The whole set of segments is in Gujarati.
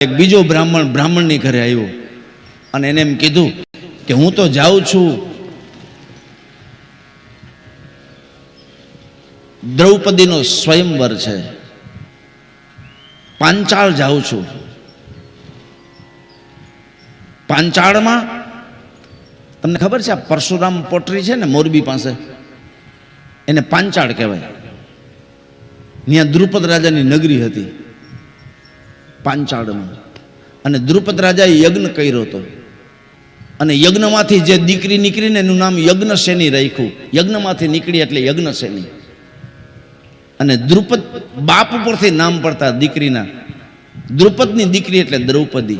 એક બીજો બ્રાહ્મણ બ્રાહ્મણની ઘરે આવ્યો અને એને એમ કીધું કે હું તો જાઉં છું. દ્રૌપદીનો સ્વયંવર છે. પાંચાળ જાઉં છું. પાંચાળમાં તમને ખબર છે આ પરશુરામ પોટરી છે ને મોરબી પાસે? એને પાંચાળ કહેવાય. ત્યાં દ્રુપદ રાજાની નગરી હતી. પાંચાળમાં. અને દ્રુપદ રાજાએ યજ્ઞ કર્યો હતો. અને યજ્ઞમાંથી જે દીકરી નીકળીને એનું નામ યજ્ઞસેની રાખ્યું. યજ્ઞમાંથી નીકળી એટલે યજ્ઞસેની અને દ્રુપદ બાપ ઉપરથી નામ પડતા દીકરીના. દ્રુપદની દીકરી એટલે દ્રૌપદી.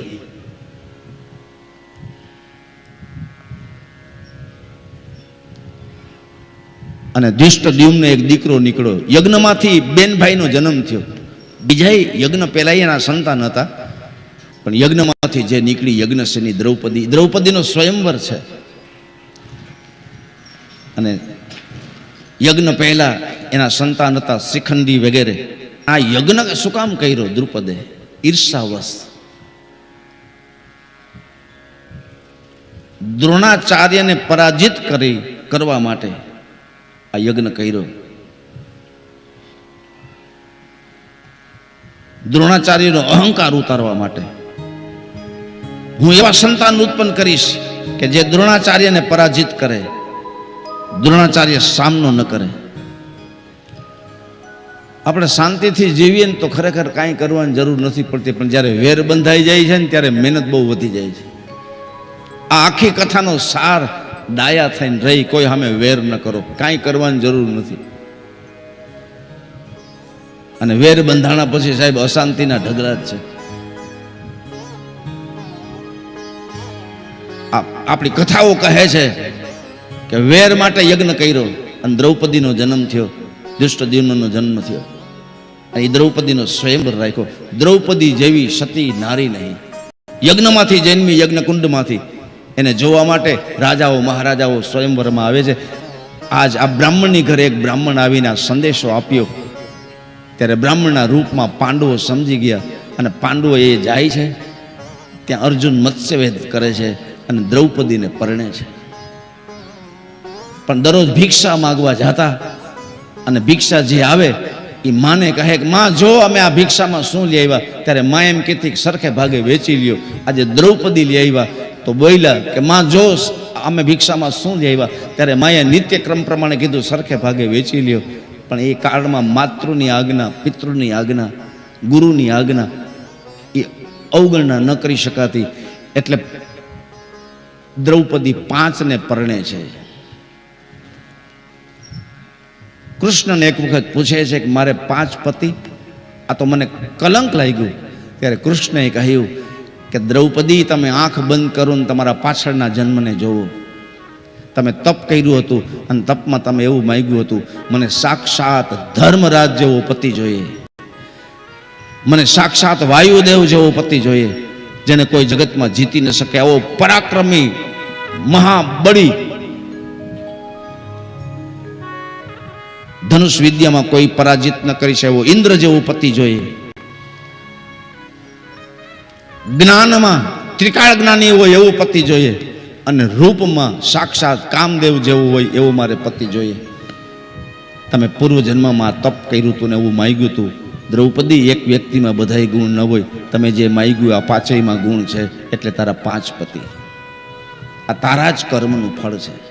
અને દુષ્ટ દ્યુમનો એક દીકરો નીકળ્યો. યજ્ઞમાંથી બેનભાઈનો જન્મ થયો. બીજા યજ્ઞ પહેલા એના સંતાન હતા. પણ યજ્ઞમાંથી જે નીકળી યજ્ઞસેની દ્રૌપદી, દ્રૌપદીનો સ્વયંવર છે. અને યજ્ઞ પહેલા એના સંતાન હતા શિખંડી વગેરે. આ યજ્ઞ શું કામ કર્યો દ્રુપદે? ઈર્ષાવશ. દ્રોણાચાર્યને પરાજિત કરી કરવા માટે આ યજ્ઞ કર્યો. દ્રોણાચાર્યનો અહંકાર ઉતારવા માટે. હું એવા સંતાન ઉત્પન્ન કરીશ કે જે દ્રોણાચાર્યને પરાજિત કરે. દ્રોણાચાર્ય સામનો ન કરે. આપણે શાંતિથી જીવીએ ને તો ખરેખર કાંઈ કરવાની જરૂર નથી પડતી, પણ જ્યારે વેર બંધાઈ જાય છે ને ત્યારે મહેનત બહુ વધી જાય છે. આ આખી કથાનો સાર ડાયા થઈને રહી, કોઈ સામે વેર ન કરો. કાંઈ કરવાની જરૂર નથી. અને વેર બંધાણા પછી સાહેબ અશાંતિના ઢગલા જ છે. આપણી કથાઓ કહે છે કે વેર માટે યજ્ઞ કર્યો અને દ્રૌપદીનો જન્મ થયો દુષ્ટદ્યુમ્નનો જન્મ થયો. અને એ દ્રૌપદીનો સ્વયંવર રાખ્યો. દ્રૌપદી જેવી સતી નારી નહીં. યજ્ઞમાંથી જન્મી યજ્ઞકુંડમાંથી. એને જોવા માટે રાજાઓ મહારાજાઓ સ્વયંવરમાં આવે છે. આજ આ બ્રાહ્મણની ઘરે એક બ્રાહ્મણ આવીને આ સંદેશો આપ્યો. ત્યારે બ્રાહ્મણના રૂપમાં પાંડવો સમજી ગયા અને પાંડવો એ જાય છે. ત્યાં અર્જુન મત્સ્યવેદ કરે છે અને દ્રૌપદીને પરણે છે. પણ દરરોજ ભિક્ષા માગવા જતા અને ભિક્ષા જે આવે એ માને કહે કે, માં, જો અમે આ ભિક્ષામાં શું લઈ આવ્યા? ત્યારે માં એમ કહેતી સરખે ભાગે વેચી લ્યો. આજે દ્રૌપદી લઈ આવ્યા. તો બોલ્યા કે, માં, જો અમે ભિક્ષામાં શું લઈ આવ્યા? ત્યારે માએ નિત્યક્રમ પ્રમાણે કીધું, સરખે ભાગે વેચી લ્યો. પણ એ કાળમાં માતૃની આજ્ઞા, પિતૃની આજ્ઞા, ગુરુની આજ્ઞા એ અવગણના ન કરી શકાતી. એટલે દ્રૌપદી પાંચને પરણે છે. કૃષ્ણને એક વખત પૂછે છે કે મારે પાંચ પતિ? આ તો મને કલંક લાગ્યું. ત્યારે કૃષ્ણએ કહ્યું કે દ્રૌપદી, તમે આંખ બંધ કરો ને તમારા પાછળના જન્મને જોવો. તમે તપ કર્યું હતું અને તપમાં તમે એવું માગ્યું હતું, મને સાક્ષાત ધર્મરાજ જેવો પતિ જોઈએ. મને સાક્ષાત વાયુદેવ જેવો પતિ જોઈએ, જેને કોઈ જગતમાં જીતી ન શકે. આવો પરાક્રમી મહાબળી ધનુષ વિદ્યામાં કોઈ પરાજિત ન કરી શકે એવો ઇન્દ્ર જેવો પતિ જોઈએ. જ્ઞાનમાં ત્રિકાળ જ્ઞાની હોય એવો પતિ જોઈએ. અને રૂપમાં સાક્ષાત કામદેવ જેવું હોય એવો મારે પતિ જોઈએ. તમે પૂર્વજન્મમાં તપ કર્યું હતું ને એવું માગ્યું હતું. દ્રૌપદી એક વ્યક્તિમાં બધાય ગુણ ન હોય. તમે જે માગ્યું આ પાંચેયમાં ગુણ છે એટલે તારા પાંચ પતિ. આ તારા જ કર્મનું ફળ છે.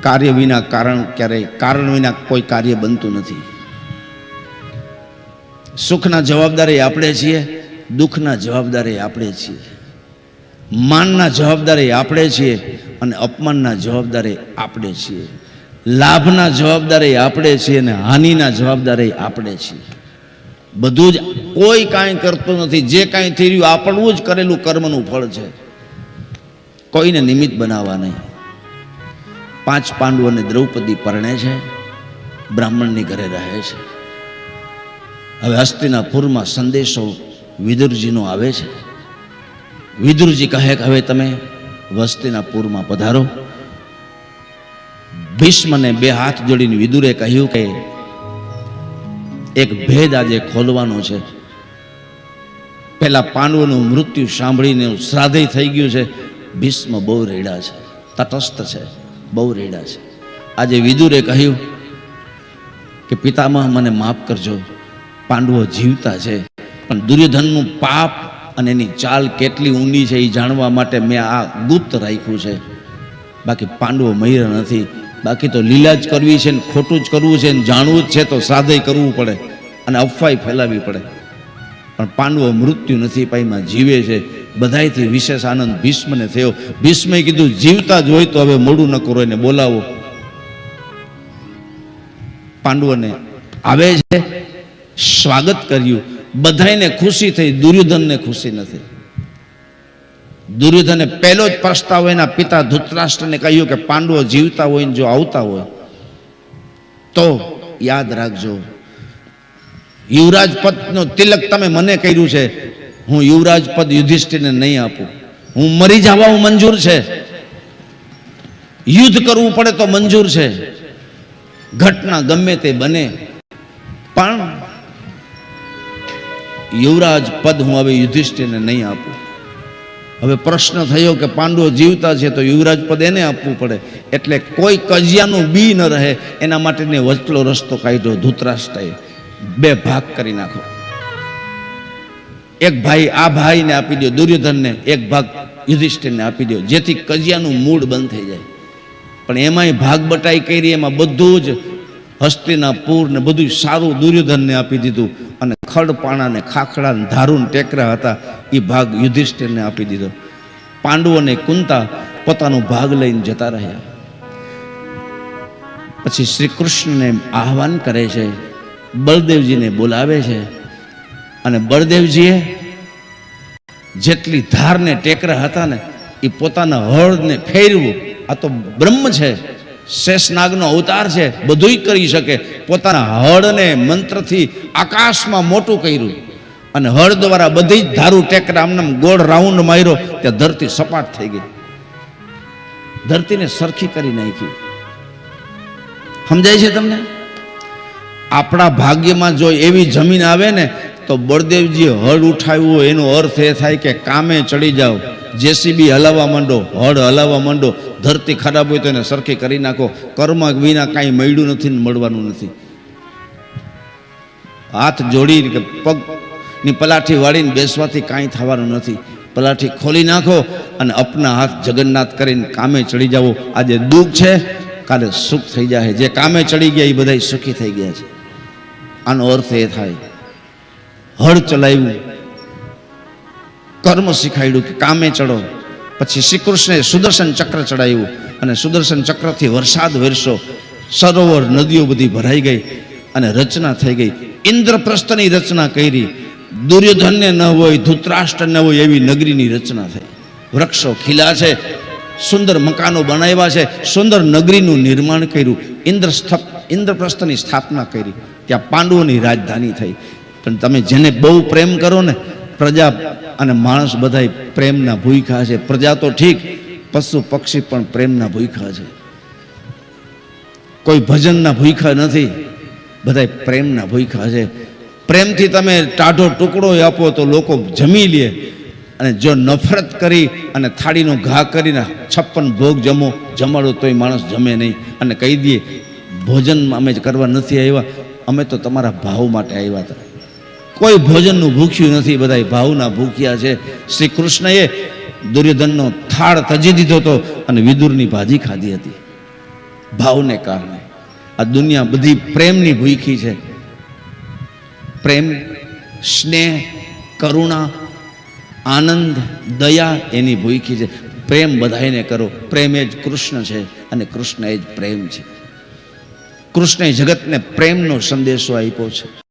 કાર્ય વિના કારણ ક્યારેય, કારણ વિના કોઈ કાર્ય બનતું નથી. સુખના જવાબદારી આપણે છીએ, દુઃખના જવાબદારી આપણે છીએ. માનના જવાબદારી આપણે છીએ અને અપમાનના જવાબદારી આપણે છીએ. લાભના જવાબદારી આપણે છીએ અને હાનિના જવાબદારી આપણે છીએ. બધું જ કોઈ કાંઈ કરતું નથી. જે કાંઈ થઈ રહ્યું, આપણું જ કરેલું કર્મનું ફળ છે. કોઈને નિમિત્ત બનાવવા નહીં. પાંચ પાંડુ અને દ્રૌપદી પરણે છે. બ્રાહ્મણની ઘરે રહે છે. હવે હસ્તિનાપુરમાં સંદેશો વિદુરજીનો આવે છે. વિદુરજી કહે કે હવે તમે વસ્તીનાપુરમાં પધારો. ભીષ્મને બે હાથ જોડીને વિદુરે કહ્યું કે એક ભેદ આજે ખોલવાનો છે. પેલા પાંડવોનું મૃત્યુ સાંભળીને શ્રાદ્ધય થઈ ગયું છે. ભીષ્મ બહુ રેડા છે, તટસ્થ છે, બહુ રેડા છે. આજે વિદુરે કહ્યું કે પિતામહ, મને માફ કરજો, પાંડવો જીવતા છે, પણ દુર્યોધનનું પાપ અને એની ચાલ કેટલી ઊંડી છે એ જાણવા માટે મેં આ ગુપ્ત રાખ્યું છે. બાકી પાંડવો મહિર નથી. બાકી તો લીલા જ કરવી છે ને ખોટું જ કરવું છે ને જાણવું જ છે તો સાધય કરવું પડે અને અફવાઈ ફેલાવી પડે. પણ પાંડવો મૃત્યુ નથી પાઈમાં જીવે છે. બધાયથી વિશેષ આનંદ ભીષ્મને થયો. ભીષ્મે કીધું, જીવતા જ હોય તો હવે મોડું ન કરો, એને બોલાવો. પાંડવોને આવે છે, સ્વાગત કર્યું. બધાયને ખુશી થઈ, દુર્યોધનને ખુશી નથી. દુર્યોધને પહેલો જ પ્રસ્તાવ એના પિતા ધૃતરાષ્ટ્રને કહ્યું કે પાંડવો જીવતા હોય જો આવતા હોય, તો યાદ રાખજો. યુવરાજ પદનો તિલક તમે મને કર્યું છે, હું યુવરાજ પદ યુધિષ્ઠિરને નહીં આપું. હું મરી જવા હું મંજૂર છે. યુદ્ધ કરવું પડે તો મંજૂર છે. ઘટના ગમે તે બને. પણ યુવરાજ પદ હું હવે યુધિષ્ઠિરને નહીં આપું. હવે પ્રશ્ન થયો કે પાંડવો જીવતા છે તો યુવરાજ પદ એને આપવું પડે. એટલે કોઈ કજિયાનું બી ન રહે, એના માટેને વચલો રસ્તો કાઢ્યો ધૂતરાષ્ટ્રએ. બે ભાગ કરી નાખો. એક ભાઈ આ ભાઈને આપી દો, દુર્યોધનને, એક ભાગ યુધિષ્ઠિરને આપી દો. જેથી કજિયાનું મૂળ બંધ થઈ જાય. પણ એમાંય ભાગ બટાઈ કરી, એમાં બધું જ હસ્તીના પૂર ને બધું સારું દુર્યોધનને આપી દીધું. ખડપાણા ને ખાખડા ને ધારું ટેકરા હતા. એ ભાગ યુધિષ્ઠિરને આપી દીધો. પાંડવો અને કુંતા પોતાનો ભાગ લઈને જતા રહ્યા. પછી શ્રી કૃષ્ણને આહવાન કરે છે, બળદેવજીને બોલાવે છે અને બળદેવજીએ જેટલી ધારને ટેકરા હતા ને એ પોતાના હળને ફેરવું. આ તો બ્રહ્મ છે. શેષનાગનો અવતાર છે, બધુંય કરી શકે. પોતાના હળને મંત્રથી આકાશમાં મોટું કર્યું. અને હળ દ્વારા બધી જ ધારું ટેકરા આમને આમ ગોળ રાઉન્ડ માર્યો, ત્યાં ધરતી સપાટ થઈ ગઈ. ધરતીને સરખી કરી નાખી. સમજાય છે તમને? આપણા ભાગ્યમાં જો એવી જમીન આવે ને, તો બળદેવજીએ હળ ઉઠાવ્યું હોય, એનો અર્થ એ થાય કે કામે ચડી જાઓ. જેસીબી હલાવવા માંડો, હળ હલાવવા માંડો ધરતી ખરાબ હોય તો એને સરખી કરી નાખો. કર્મ વિના કાંઈ મળ્યું નથી ને મળવાનું નથી. હાથ જોડી કે પગની પલાઠી વાળીને બેસવાથી કાંઈ થવાનું નથી. પલાઠી ખોલી નાખો અને અપના હાથ જગન્નાથ કરીને કામે ચડી જાઓ. આજે દુઃખ છે, કાલે સુખ થઈ જાય જે કામે ચડી ગયા એ બધા સુખી થઈ ગયા છે. આનો અર્થ એ થાય, હળ ચલાવ્યું. કર્મ શીખાડ્યું કે કામે ચડો. પછી શ્રી કૃષ્ણે સુદર્શન ચક્ર ચડાવ્યું અને સુદર્શન ચક્રથી વરસાદ વરસો સરોવર, નદીઓ બધી ભરાઈ ગઈ અને રચના થઈ ગઈ. ઇન્દ્રપ્રસ્થની રચના કરી. દુર્યોધનને ન હોય ધૂતરાષ્ટ્ર ન હોય એવી નગરીની રચના થઈ. વૃક્ષો ખીલા છે, સુંદર મકાનો બનાવ્યા છે, સુંદર નગરીનું નિર્માણ કર્યું. ઇન્દ્ર ઇન્દ્રપ્રસ્થની સ્થાપના કરી. ત્યાં પાંડવોની રાજધાની થઈ. પણ તમે જેને બહુ પ્રેમ કરો ને પ્રજા અને માણસ બધાય પ્રેમના ભૂખા છે. પ્રજા તો ઠીક, પશુ પક્ષી પણ પ્રેમના ભૂખા છે. કોઈ ભજનના ભૂખા નથી, બધાય પ્રેમના ભૂખા છે. પ્રેમથી તમે ટાઢો ટુકડો આપો તો લોકો જમી લે અને જો નફરત કરી અને થાળીનો ઘા કરીને છપ્પન ભોગ જમો, જમાડો તોય માણસ જમે નહીં. અને કહી દઈએ ભોજન અમે કરવા નથી આવ્યા. અમે તો તમારા ભાવ માટે આવ્યા હતા. કોઈ ભોજનનું ભૂખ્યું નથી બધા ભાવના ભૂખ્યા છે. શ્રી કૃષ્ણએ દુર્યોધનનો થાળ તજી દીધો હતો અને વિદુરની ભાજી ખાધી હતી. ભાવને કારણે. આ દુનિયા બધી પ્રેમની ભૂખી છે. પ્રેમ, સ્નેહ, કરુણા, આનંદ, દયા એની ભૂખી છે. પ્રેમ બધાઈને કરો. પ્રેમ એ જ કૃષ્ણ છે અને કૃષ્ણ એ જ પ્રેમ છે. કૃષ્ણે જગતને પ્રેમનો સંદેશો આપ્યો છે.